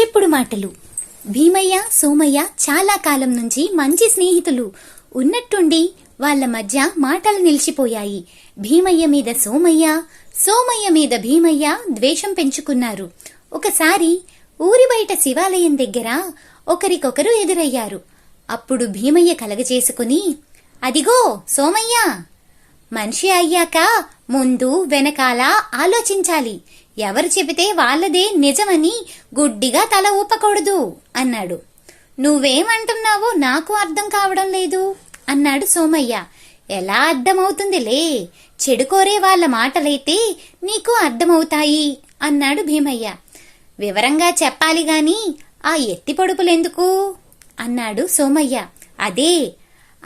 చెప్పుడు మాటలు. భీమయ్య సోమయ్య చాలా కాలం నుంచి మంచి స్నేహితులు. ఉన్నట్టుండి వాళ్ళ మధ్య మాటలు నిలిచిపోయాయి. భీమయ్య మీద సోమయ్య సోమయ్య మీద భీమయ్య ద్వేషం పెంచుకున్నారు. ఒకసారి ఊరి బయట శివాలయం దగ్గర ఒకరికొకరు ఎదురయ్యారు. అప్పుడు భీమయ్య కలగజేసుకుని అదిగో సోమయ్య మనిషి అయ్యాక ముందు వెనకాల ఆలోచించాలి. ఎవరు చెబితే వాళ్ళదే నిజమని గుడ్డిగా తల ఊపకూడదు అన్నాడు. నువ్వేమంటున్నావో నాకు అర్థం కావడం లేదు అన్నాడు సోమయ్య. ఎలా అర్థమవుతుందిలే? చెడుకోరే వాళ్ళ మాటలైతే నీకు అర్థమవుతాయి అన్నాడు భీమయ్య. వివరంగా చెప్పాలి గాని ఆ ఎత్తి పొడుపులెందుకు? అన్నాడు సోమయ్య. అదే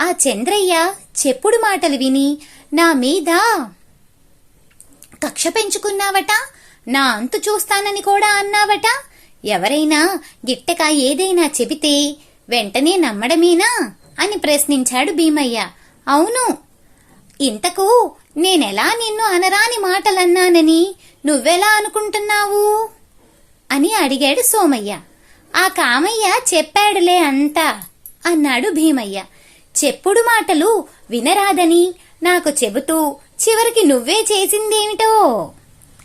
ఆ చంద్రయ్య చెప్పుడు మాటలు విని నా మీద కక్ష పెంచుకున్నావట? నా అంతు చూస్తానని కూడా అన్నావట? ఎవరైనా గిట్టక ఏదైనా చెబితే వెంటనే నమ్మడమేనా? అని ప్రశ్నించాడు భీమయ్య. అవును. ఇంతకు నేనెలా నిన్ను అనరాని మాటలన్నానని నువ్వెలా అనుకుంటున్నావు? అని అడిగాడు సోమయ్య. ఆ కామయ్య చెప్పాడులే అంతా అన్నాడు భీమయ్య. చెప్పుడు మాటలు వినరాదని నాకు చెబుతూ చివరికి నువ్వే చేసిందేమిటో?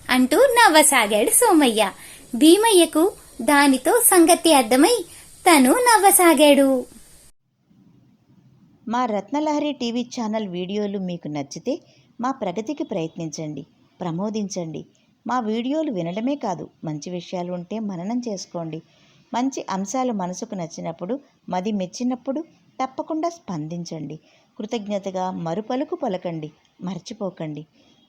అంటూ నవ్వసాగాడు సోమయ్య. భీమయ్యకు దానితో సంగతి అర్థమై తను నవ్వసాగాడు. మా రత్నలహరి టీవీ ఛానల్ వీడియోలు మీకు నచ్చితే మా ప్రగతికి ప్రయత్నించండి ప్రమోదించండి. మా వీడియోలు వినడమే కాదు మంచి విషయాలు ఉంటే మననం చేసుకోండి. మంచి అంశాలు మనసుకు నచ్చినప్పుడు మది మెచ్చినప్పుడు తప్పకుండా స్పందించండి. కృతజ్ఞతగా మరుపలుకు పలకండి మర్చిపోకండి.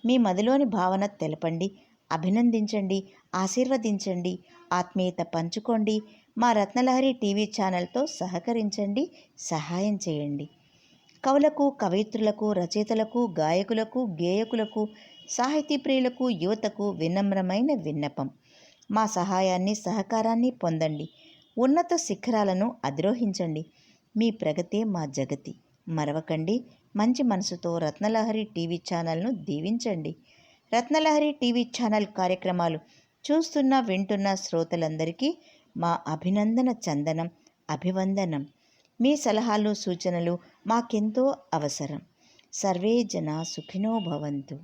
మీ మదిలోని భావన తెలపండి అభినందించండి ఆశీర్వదించండి ఆత్మీయత పంచుకోండి మా రత్నలహరి టీవీ ఛానల్తో సహకరించండి సహాయం చేయండి. కవులకు కవయిత్రులకు రచయితలకు గాయకులకు గేయకులకు సాహితీ ప్రియులకు యువతకు వినమ్రమైన విన్నపం. మా సహాయాన్ని సహకారాన్ని పొందండి. ఉన్నత శిఖరాలను అధిరోహించండి. మీ ప్రగతే మా జగతి. మరవకండి. మంచి మనసుతో రత్నలహరి టీవీ ఛానల్ను దీవించండి. రత్నలహరి టీవీ ఛానల్ కార్యక్రమాలు చూస్తున్న వింటున్న శ్రోతలందరికీ మా అభినందన చందనం అభివందనం. మీ సలహాలు సూచనలు మాకెంతో అవసరం. సర్వే జన సుఖినో భవంతు.